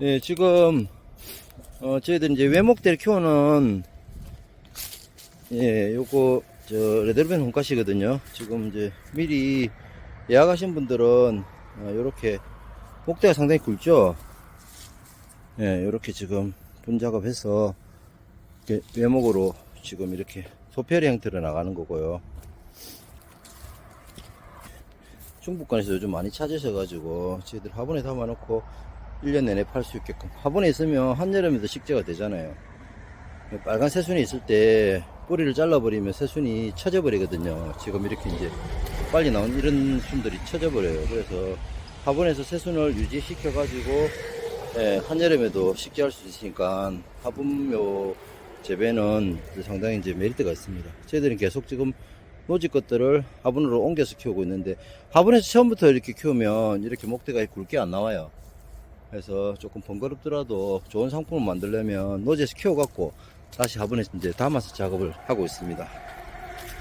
예, 지금, 어, 저희들 이제 외목대를 키우는, 예, 요거, 저, 레드벨 홍가시거든요. 지금 이제 미리 예약하신 분들은, 어, 요렇게, 목대가 상당히 굵죠? 예, 요렇게 지금 분 작업해서, 이렇게 외목으로 지금 이렇게 소피아리 형태로 나가는 거고요. 중부권에서 요즘 많이 찾으셔가지고 저희들 화분에 담아놓고 1년 내내 팔 수 있게끔. 화분에 있으면 한여름에도 식재가 되잖아요. 빨간 새순이 있을 때 뿌리를 잘라버리면 새순이 쳐져버리거든요. 지금 이렇게 이제 빨리 나온 이런 순들이 쳐져버려요. 그래서 화분에서 새순을 유지시켜 가지고 예, 한여름에도 식재할 수 있으니까 화분묘 재배는 상당히 이제 메리트가 있습니다. 저희들은 계속 지금 노지 것들을 화분으로 옮겨서 키우고 있는데 화분에서 처음부터 이렇게 키우면 이렇게 목대가 굵게 안 나와요. 그래서 조금 번거롭더라도 좋은 상품을 만들려면 노지에서 키워갖고 다시 화분에 이제 담아서 작업을 하고 있습니다.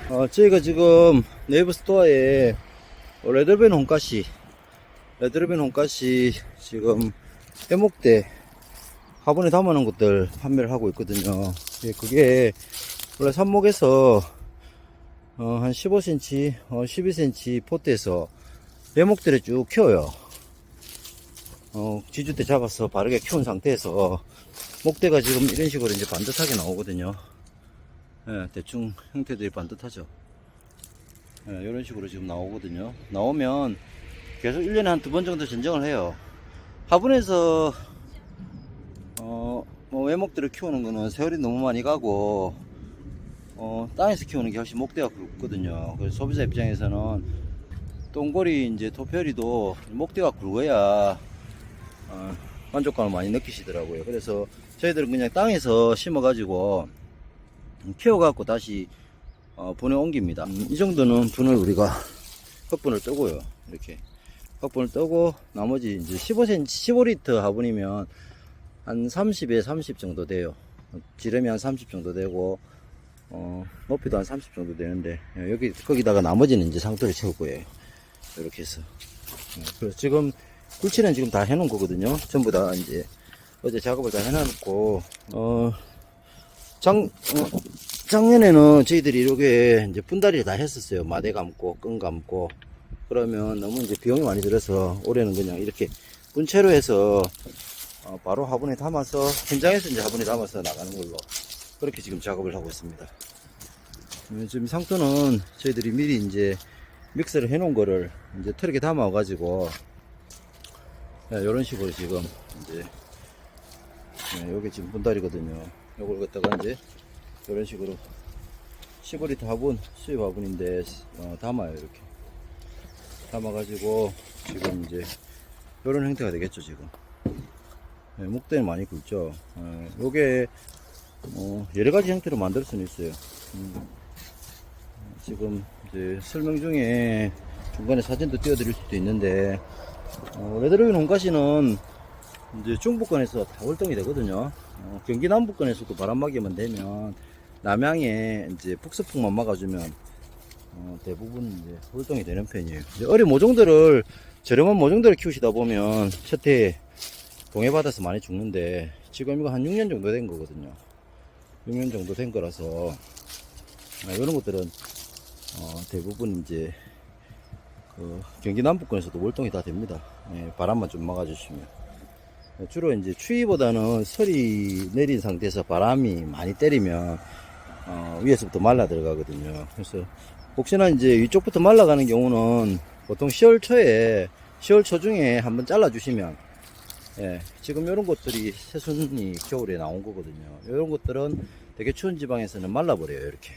어, 저희가 지금 네이버 스토어에 레드벨 홍가시, 레드벨 홍가시 지금 해목대 화분에 담아놓은 것들 판매를 하고 있거든요. 예, 그게 원래 삽목에서 어, 한 15cm, 어, 12cm 포트에서 매목들을 쭉 키워요. 어, 지주대 잡아서 바르게 키운 상태에서 목대가 지금 이런 식으로 이제 반듯하게 나오거든요. 예, 대충 형태들이 반듯하죠. 예, 이런 식으로 지금 나오거든요. 나오면 계속 1년에 한 두 번 정도 전정을 해요. 화분에서, 어, 뭐 외목들을 키우는 거는 세월이 너무 많이 가고, 어, 땅에서 키우는 게 훨씬 목대가 굵거든요. 그래서 소비자 입장에서는 똥고리 이제 토표리도 목대가 굵어야 어, 만족감을 많이 느끼시더라고요. 그래서 저희들은 그냥 땅에서 심어가지고 키워갖고 다시 어, 분에 옮깁니다. 음, 이 정도는 분을 우리가 흑분을 뜨고요. 이렇게 흑분을 뜨고 나머지 이제 15cm, 15리터 화분이면 한 30에 30 정도 돼요. 지름이 한 30 정도 되고 어, 높이도 한 30 정도 되는데, 예, 여기, 거기다가 나머지는 이제 상토를 채울 거예요. 이렇게 해서. 예, 그래서 지금, 굴치는 지금 다 해놓은 거거든요. 전부 다 이제, 어제 작업을 다 해놔놓고, 어, 작, 어, 작년에는 저희들이 이렇게 이제 분다리를 다 했었어요. 마대 감고, 끈 감고. 그러면 너무 이제 비용이 많이 들어서 올해는 그냥 이렇게 분채로 해서, 어, 바로 화분에 담아서, 현장에서 이제 화분에 담아서 나가는 걸로. 그렇게 지금 작업을 하고 있습니다. 어, 지금 상토는 저희들이 미리 이제 믹서를 해놓은 거를 이제 트럭에 담아가지고 이런 식으로 지금 이제 네, 요게 지금 분달이거든요. 요걸 갖다가 이제 이런 식으로 15리터 화분 수입 화분인데 어, 담아요 이렇게 담아가지고 지금 이제 이런 형태가 되겠죠 지금. 네, 목대는 많이 굵죠. 어, 요게 어, 여러 가지 형태로 만들 수는 있어요. 음, 지금 이제 설명 중에 중간에 사진도 띄워드릴 수도 있는데 어, 레드로빈 홍가시는 이제 중부권에서 다 활동이 되거든요. 어, 경기 남부권에서도 바람막이만 되면 남양에 이제 북서풍만 막아주면 어, 대부분 이제 활동이 되는 편이에요. 어린 모종들을 저렴한 모종들을 키우시다 보면 첫해 동해바다에서 많이 죽는데 지금 이거 한 6년 정도 된 거거든요. 6년 정도 된 거라서 아, 이런 것들은 어, 대부분 이제 그 경기 남부권에서도 월동이 다 됩니다. 예, 바람만 좀 막아주시면 예, 주로 이제 추위보다는 설이 내린 상태에서 바람이 많이 때리면 어, 위에서부터 말라 들어가거든요. 그래서 혹시나 이제 위쪽부터 말라가는 경우는 보통 10월 초에 10월 초 중에 한번 잘라 주시면 예, 지금 이런 것들이 새순이 겨울에 나온 거거든요. 이런 것들은 되게 추운 지방에서는 말라버려요, 이렇게.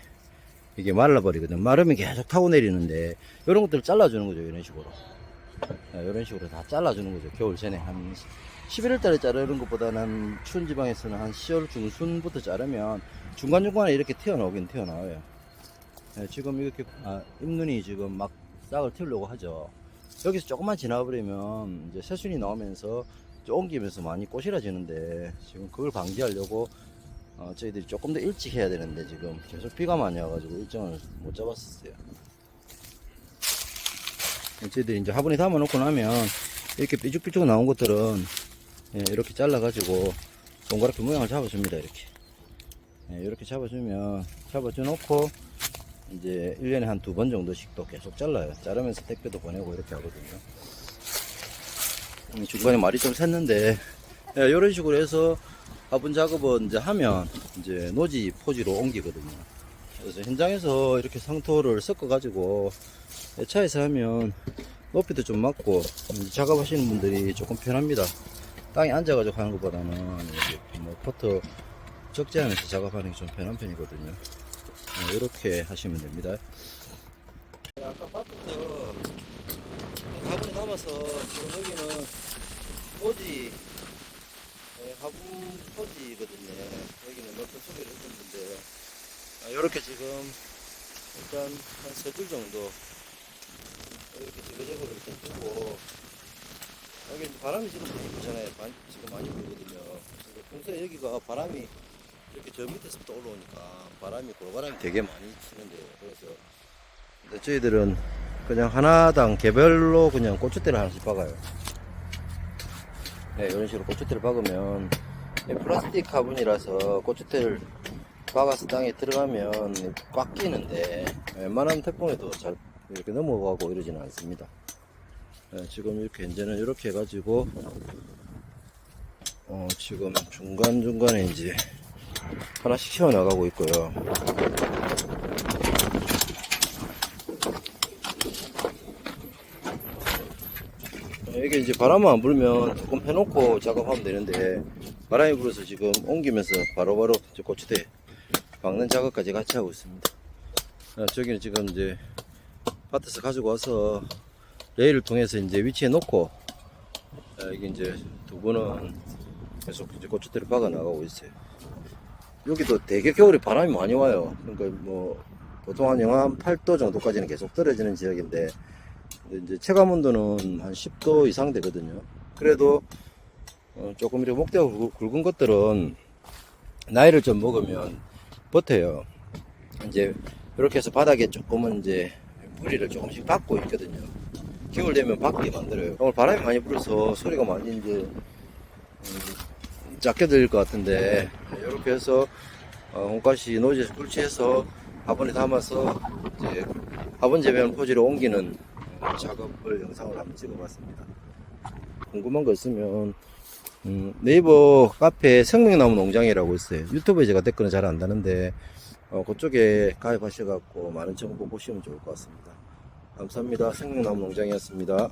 이게 말라버리거든요. 마르면 계속 타고 내리는데, 이런 것들을 잘라주는 거죠, 이런 식으로. 예, 이런 식으로 다 잘라주는 거죠, 겨울 전에. 한 11월 달에 자르는 것보다는 추운 지방에서는 한 10월 중순부터 자르면 중간중간에 이렇게 튀어나오긴 튀어나와요. 예, 지금 이렇게, 아, 잎눈이 지금 막 싹을 틔우려고 하죠. 여기서 조금만 지나버리면 이제 새순이 나오면서 옮기면서 많이 꼬시러지는데 지금 그걸 방지하려고 어, 저희들이 조금 더 일찍 해야 되는데 지금 계속 비가 많이 와가지고 일정을 못 잡았었어요. 저희들이 이제 화분에 담아놓고 나면 이렇게 삐죽삐죽 나온 것들은 예, 이렇게 잘라가지고 동그랗게 모양을 잡아줍니다. 이렇게. 예, 이렇게 잡아주면 잡아줘 놓고 이제 1년에 한 두 번 정도씩 또 계속 잘라요. 자르면서 택배도 보내고 이렇게 하거든요. 음, 중간에 말이 좀 샜는데 예, 이런 식으로 해서 화분 작업은 이제 하면 이제 노지 포지로 옮기거든요. 그래서 현장에서 이렇게 상토를 섞어 가지고 차에서 하면 높이도 좀 맞고 작업하시는 분들이 조금 편합니다. 땅에 앉아가지고 하는 것보다는 뭐 포터 않아서 작업하는 게 좀 편한 편이거든요. 이렇게 하시면 됩니다. 아까 밭부터 화분에 담아서 지금 여기는 포지 네, 화분 포지거든요. 여기는 몇번 소개를 했었는데 이렇게 지금 일단 한 세 줄 정도 이렇게 지그재그로 이렇게 두고 여기 바람이 지금 많이 불잖아요. 바- 지금 많이 불거든요. 근데 평소에 여기가 바람이 이렇게 저 밑에서부터 올라오니까 바람이 골바람이 되게 많이 치는데요. 그래서 근데 저희들은 그냥 하나당 개별로 그냥 고추대를 하나씩 박아요. 네, 이런 식으로 고추대를 박으면 이 플라스틱 화분이라서 고추대를 박아서 땅에 들어가면 꽉 끼는데 웬만한 태풍에도 잘 이렇게 넘어가고 이러지는 않습니다. 네, 지금 이렇게 이제는 이렇게 해가지고 어, 지금 중간 중간에 이제 하나씩 채워 나가고 있고요. 이게 이제 바람만 안 불면 조금 해놓고 작업하면 되는데 바람이 불어서 지금 옮기면서 바로바로 저 고추대 박는 작업까지 같이 하고 있습니다. 아, 저기는 지금 이제 밭에서 가지고 와서 레일을 통해서 이제 위치에 놓고 아, 이게 이제 두 분은 계속 이제 고추대를 박아 나가고 있어요. 여기도 되게 겨울에 바람이 많이 와요. 그러니까 뭐 보통 한 영하 8도 정도까지는 계속 떨어지는 지역인데 이제 체감 온도는 한 10도 이상 되거든요. 그래도 어, 조금 이렇게 목대가 굵- 굵은 것들은 나이를 좀 먹으면 버텨요. 이제 이렇게 해서 바닥에 조금은 이제 뿌리를 조금씩 박고 있거든요. 겨울 되면 박게 만들어요. 오늘 바람이 많이 불어서 소리가 많이 이제 음, 작게 들릴 것 같은데 이렇게 해서 어, 홍가시 노지에서 꿀치해서 화분에 담아서 이제 화분 재배하는 포지로 옮기는 작업을 영상을 한번 찍어봤습니다. 궁금한 거 있으면 음, 네이버 카페 생명나무 농장이라고 있어요. 유튜브에 제가 댓글은 잘 안 다는데 어, 그쪽에 가입하셔갖고 많은 정보 보시면 좋을 것 같습니다. 감사합니다. 생명나무 농장이었습니다.